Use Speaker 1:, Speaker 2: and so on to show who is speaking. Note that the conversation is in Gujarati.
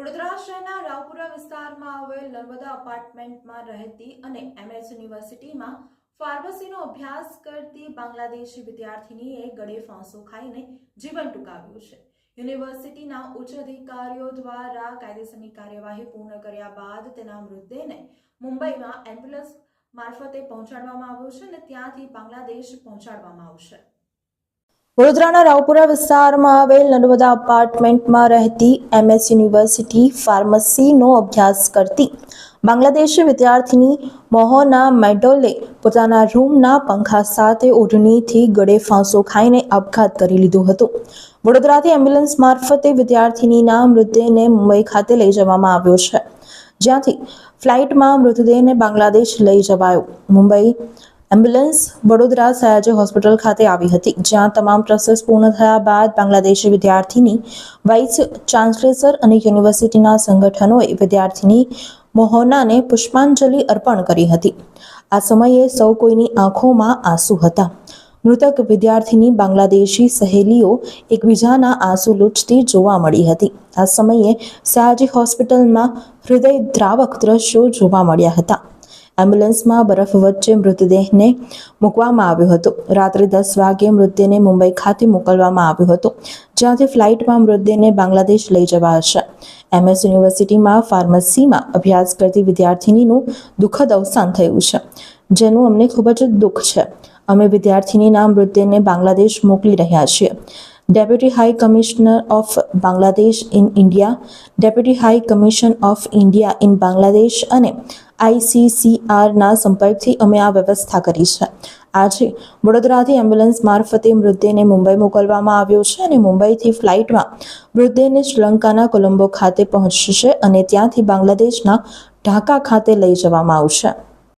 Speaker 1: વડોદરા શહેરના રાવપુરા વિસ્તારમાં આવેલ નર્મદા અપાર્ટમેન્ટમાં રહેતી અને એમએસ યુનિવર્સિટીમાં ફાર્મસીનો અભ્યાસ કરતી બાંગ્લાદેશી વિદ્યાર્થીનીએ ગળે ફાંસો ખાઈને જીવન ટૂંકાવ્યું છે. યુનિવર્સિટીના ઉચ્ચ અધિકારીઓ દ્વારા કાયદેસરની કાર્યવાહી પૂર્ણ કર્યા બાદ તેના મૃતદેહને મુંબઈમાં એમ્બ્યુલન્સ મારફતે પહોંચાડવામાં આવ્યો છે અને ત્યાંથી બાંગ્લાદેશ પહોંચાડવામાં આવશે. વડોદરાના રાવપુરા વિસ્તારમાં આવેલ નર્મદા અપાર્ટમેન્ટમાં રહેતી એમએસ યુનિવર્સિટી ફાર્મસીનો અભ્યાસ કરતી બાંગ્લાદેશી વિદ્યાર્થીની મોહના મેડોલે પોતાના રૂમના પંખા સાથે ઓઢણીથી ગળે ફાંસો ખાઈને આપઘાત કરી લીધો હતો. વડોદરાથી એમ્બ્યુલન્સ મારફતે વિદ્યાર્થીનીના મૃતદેહને મુંબઈ ખાતે લઈ જવામાં આવ્યો છે. જ્યાંથી ફ્લાઇટમાં મૃતદેહને બાંગ્લાદેશ લઈ જવાયો. મુંબઈ એમ્બ્યુલન્સ વડોદરા સયાજી હોસ્પિટલ ખાતે આવી હતી, જ્યાં તમામ પ્રોસેસ પૂર્ણ થયા બાદ બાંગ્લાદેશી વિદ્યાર્થીની વાઇસ ચાન્સલેસર અને યુનિવર્સિટીના સંગઠનોએ વિદ્યાર્થીની મોહનાને પુષ્પાંજલિ અર્પણ કરી હતી. આ સમયે સૌ કોઈની આંખોમાં આંસુ હતા. મૃતક વિદ્યાર્થીની બાંગ્લાદેશી સહેલીઓ એકબીજાના આંસુ લૂંટતી જોવા મળી હતી. આ સમયે સયાજી હોસ્પિટલમાં હૃદયદ્રાવક દ્રશ્યો જોવા મળ્યા હતા. એમ્બ્યુલન્સમાં બરફ વચ્ચે મૃતદેહને મૂકવામાં આવ્યો હતો. રાત્રે દસ વાગે મૃતદેહને મુંબઈ ખાતે મોકલવામાં આવ્યો હતો, જ્યાંથી ફ્લાઇટમાં મૃતદેહને બાંગ્લાદેશ લઈ જવાશે એમએસ યુનિવર્સિટીમાં ફાર્મસીમાં અભ્યાસ કરતી વિદ્યાર્થિનીનું દુઃખદ અવસાન થયું છે, જેનું અમને ખૂબ જ દુઃખ છે. અમે વિદ્યાર્થિનીના મૃતદેહને બાંગ્લાદેશ મોકલી રહ્યા છીએ. Deputy high commissioner of Bangladesh in India, deputy high commission of India in Bangladesh અને આઈસીસીઆરના સંપર્કથી અમે આ વ્યવસ્થા કરી છે. આજે વડોદરાથી એમ્બ્યુલન્સ મારફતે મૃતદેહને મુંબઈ મોકલવામાં આવ્યો છે અને મુંબઈથી ફ્લાઇટમાં મૃતદેહને શ્રીલંકાના કોલંબો ખાતે પહોંચશે અને ત્યાંથી બાંગ્લાદેશના ઢાકા ખાતે લઈ જવામાં આવશે.